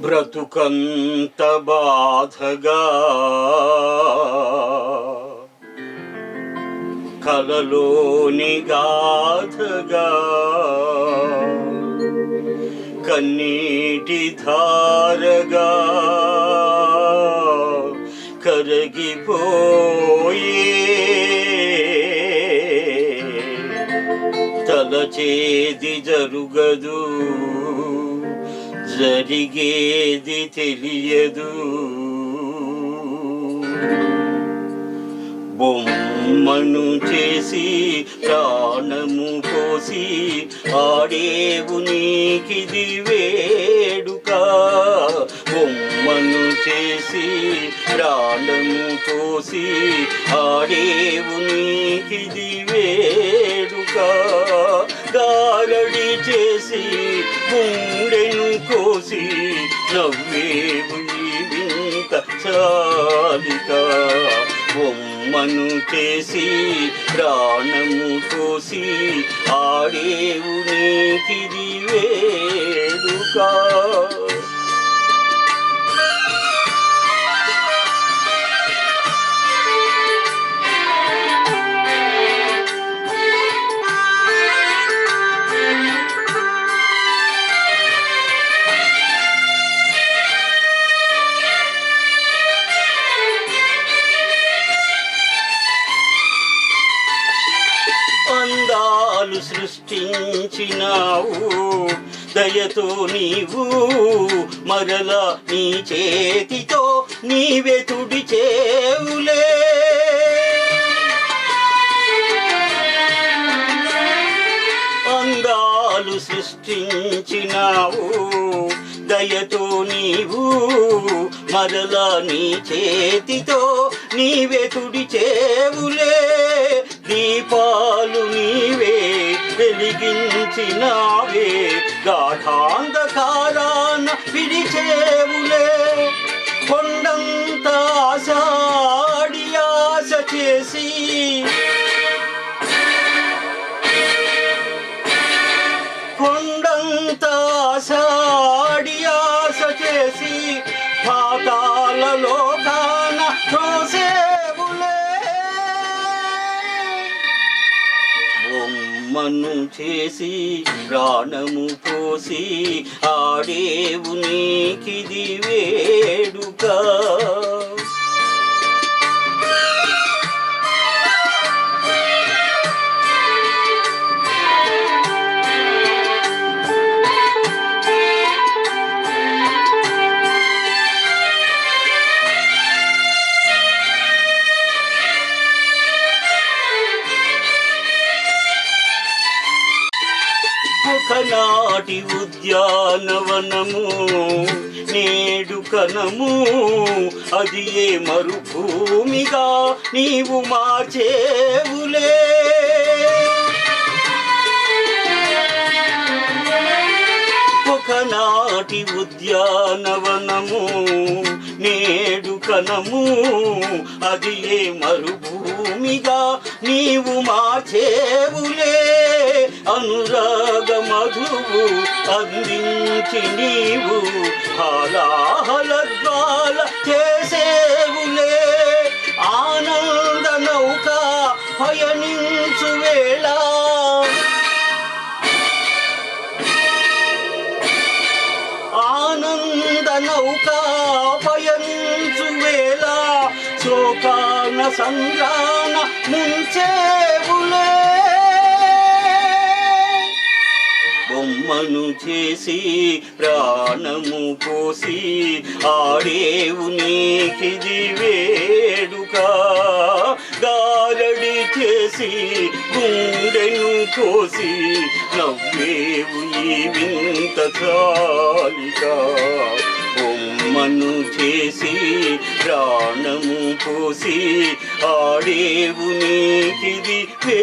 బ్రతుకంత బాధగా కలలోని గాధగా కన్నీటి ధారగా కరగిపోయే తలచేది జరుగదు జరిగేది తెలియదు. బొమ్మను చేసి ప్రాణము పోసి ఆడేవు నీకిది వే చేసి ప్రాణము పోసి ఆడేవు నీకిది వేడుక గారడి చేసి గుండెను కోసి నవ్వేవు వింత చాలిక. బొమ్మను చేసి ప్రాణము కోసి ఆడేవు నీకిది వేడుకా. అందాలు సృష్టించినావు. దయతో నీవు మరలా నీ చేతితో నీవే తుడిచేవులే అందాలు సృష్టించినావు. దయతో నీవు మరలా నీ చేతితో నీవే తుడిచేవులే దీపాలు నీవే వెలిగించినావే. గాఢాంధకారాన విడిచేవులే. కొండంత ఆశాడి ఆశ చేసి మను చేసి ప్రాణము పోసి ఆడేవు నీకిది వేడుక. కనాటి ఉద్యానవనము నేడు కనము అది ఏ మరుభూమిగా నీవు మార్చేవులే. ఒకనాటి ఉద్యానవనము నేడు కనము. అది ఏ మరుభూమిగా నీవు మార్చేవులే. అనురాగ మధువు అందించి నీవు హలాహల ద్వాల చేసేవులే. ఆనంద నౌక పయనించు వేళ. ఆనంద పయనించు వేళ శోకాన సంద్రాన ముంచేవులే బొమ్మను చేసి ప్రాణము పోసి ఆడేవు నీకిది వేడుక. గారడి చేసి గుండెను కోసి నవ్వేవు ఈ వింత చాలిక బొమ్మను చేసి ప్రాణము పోసి ఆడేవు నీకిది పే